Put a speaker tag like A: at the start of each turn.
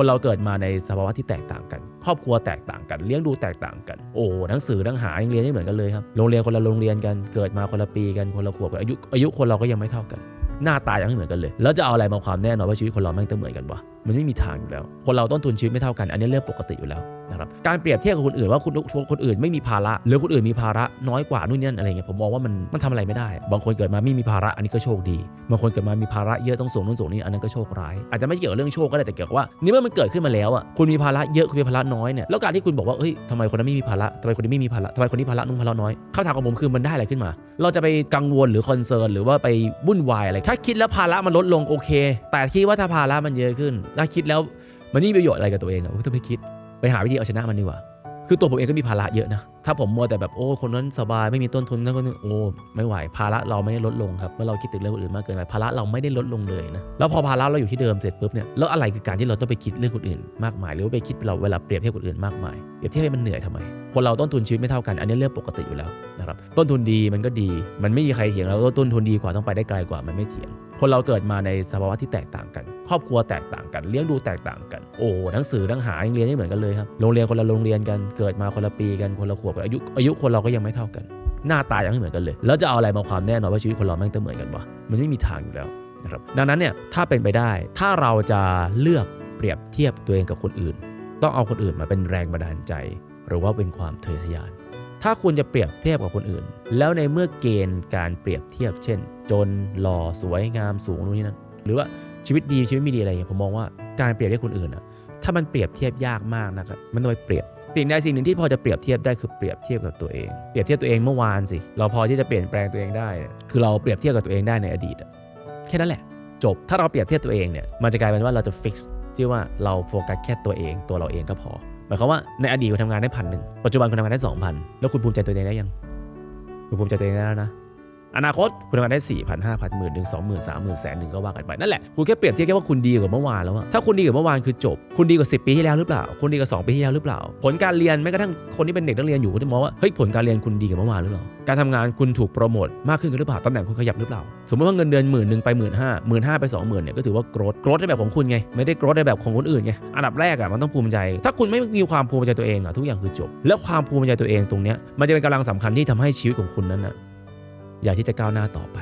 A: คนเราเกิดมาในสภาวะที่แตกต่างกัน ครอบครัวแตกต่างกันเลี้ยงดูแตกต่างกัน โอ้หนังสือหนังหายังเรียนไม่เหมือนกันเลยครับโรงเรียนคนละโรงเรียนกันเกิดมาคนละปีกันคนละขวบกันอายุอายุคนเราก็ยังไม่เท่ากัน หน้าตายังไม่เหมือนกันเลย แล้วจะเอาอะไรมาความแน่นอนว่าชีวิตคนเราแม่งต้องเหมือนกันวะมันไม่มีทางอยู่แล้ว คนเราต้นทุนชีวิตไม่เท่ากัน อันนี้เรื่องปกติอยู่แล้วนะครับการเปรียบเทียบกับคนอื่นว่าคุณคนอื่นไม่มีภาระ หรือคนอื่นมีภาระน้อยกว่านู่นนี่อะไรเงี้ยผมมองว่ามันมันทำอะไรไม่ได้ บางคนเกิดมาไม่มีภาระอันนี้ก็โชคดีบางคนเกิดมามีภาระเยอะต้องส่งนู่นส่งนี่อันนั้นก็โชคร้ายอาจจะไม่เกี่ยวกับเรื่องโชคก็ได้แต่เกี่ยวกับว่านี่เมื่อมันเกิดขึ้นมาแล้วอะคุณมีภาระเยอะคุณมีภาระน้อยเนี่ยแล้วการที่คุณบอกว่าเอ้ยทำไมคนนั้นไม่มีภาระทำไมคนนี้ไม่มีภาระทำไมคนนี้ภาระนุ่งภาระน้อยคำถามของผมคือมันได้อะไรขึ้นมา เราจะไปกังวลหรือคอนเซิร์นหรือว่าไปวุ่นวายอะไรถ้าคิดแล้วภาระมันลดลงโอเค แต่คิดว่าถ้าภาระมันเยอะขึ้นถ้าคิดแล้วมันไม่มีประโยชน์อะไรกับตัวเองอะก็ต้องไปคิดไปหาวิธีเอาชนะมันดีกว่า คือตัวผมเองก็มีภาระเยอะนะ ถ้าผมมัวแต่แบบโอ้คนนั้นสบายไม่มีต้นทุนนั่นคนนี้โอ้ไม่ไหวภาระเราไม่ได้ลดลงครับเมื่อเราคิดถึงเรื่องอื่นมากเกินไปภาระเราไม่ได้ลดลงเลยนะแล้วพอภาระเราอยู่ที่เดิมเสร็จปุ๊บเนี่ยแล้วอะไรคือการที่เราต้องไปคิดเรื่องคนอื่นมากมาย หรือว่าไปคิดเราเวลาเปรียบเทียบคนอื่นมากมายเปรียบเทียบให้มันเหนื่อยทำไม คนเราต้นทุนชีวิตไม่เท่ากันอันนี้เรื่องปกติอยู่แล้วนะครับต้นทุนดีมันก็ดี มันไม่มีใครเถียงแล้วว่าต้นทุนดีกว่าต้องไปได้ไกลกว่ามันไม่เถียง คนเราเกิดมาในสภาวะที่แตกต่างกัน ครอบครัวแตกต่างกัน เลี้ยงดูแตกต่างกัน โอ้หนังสือหนังหายังเรียนไม่เหมือนกันเลยครับ โรงเรียนคนละโรงเรียนกัน เกิดมาคนละปีกัน คนละขวบกันอายุอายุคนเราก็ยังไม่เท่ากัน หน้าตายังไม่เหมือนกันเลย แล้วจะเอาอะไรมาความแน่นอนว่าชีวิตคนเราแม่งต้องเหมือนกันวะมันไม่มีทางอยู่แล้วนะครับ ดังนั้นเนี่ยถ้าเป็นไปได้ ถ้าเราจะเลือกเปรียบเทียบตัวเองกับคนอื่น ต้องเอาคนอื่นมาเป็นแรงบันดาลใจ หรือว่าเป็นความเทยทะยาน ถ้าคุณจะเปรียบเทียบกับคนอื่น แล้วในเมื่อเกณฑ์การเปรียบเทียบ เช่น จนหล่อสวยงามสูงนู่นนี่นั่นหรือว่าชีวิตดีชีวิตไม่ดีอะไรอย่างผมมองว่าการเปรียบเทียบคนอื่นอะถ้ามันเปรียบเทียบยากมากนะครับมันต้องไปเปรียบสิ่งใดสิ่งหนึ่งที่พอจะเปรียบเทียบได้คือเปรียบเทียบกับตัวเอง เปรียบเทียบตัวเองเมื่อวานสิ เราพอที่จะเปลี่ยนแปลงตัวเองได้ คือเราเปรียบเทียบกับตัวเองได้ในอดีตแค่นั้นแหละ จบ ถ้าเราเปรียบเทียบตัวเองเนี่ย มันจะกลายเป็นว่าเราจะฟิกซ์ที่ว่าเราโฟกัสแค่ตัวเอง ตัวเราเองก็พอ หมายความว่าในอดีตคุณทำงานได้พันหนึ่งปัจจุบันคุณทำงานได้สองพันแล้วคุณภูมิใจตัวเองได้ยังคุณภูมิใจตัวเองได้แล้วนะ อนาคตคุณทำงานได้4 0 0 0 5 0 0 0 หมื่นหนึ่งสองหมื่นสามหมื่นแสนหนึ่งก็ว่ากันไปนั่นแหละคุณแค่เปรียบเทียบแค่ว่าคุณดีกว่าเมื่อวานแล้วอะถ้าคุณดีกว่าเมื่อวานคือจบ คุณดีกว่า 10 ปีที่แล้วหรือเปล่า คุณดีกว่า 2 ปีที่แล้วหรือเปล่า ผลการเรียนแม้กระทั่งคนที่เป็นเด็กนักเรียนอยู่ก็จะมองว่าเฮ้ยผลการเรียนคุณดีกว่าเมื่อวานหรือเปล่าการทำงานคุณถูกโปรโมทมากขึ้นหรือเปล่าตำแหน่งคุณขยับหรือเปล่า สมมติว่าเงินเดือนหมื่นหนึ่งไปหมื่นห้าหมื่นห้าไปสองหมื่นเนี่ยก็ถือว่าโกรธโกรธในแบบของคุณไงไม่ได้โกรธในแบบของคนอื่นไงอันดับแรกอะมันต้องภูมิใจ ถ้าคุณไม่มีความภูมิใจตัวเองอะทุกอย่างคือจบ แล้วความภูมิใจตัวเองตรงเนี้ยมันจะเป็นกำลังสำคัญที่ทำให้ชีวิตของคุณนั้นอะ อยากที่จะก้าวหน้าต่อไป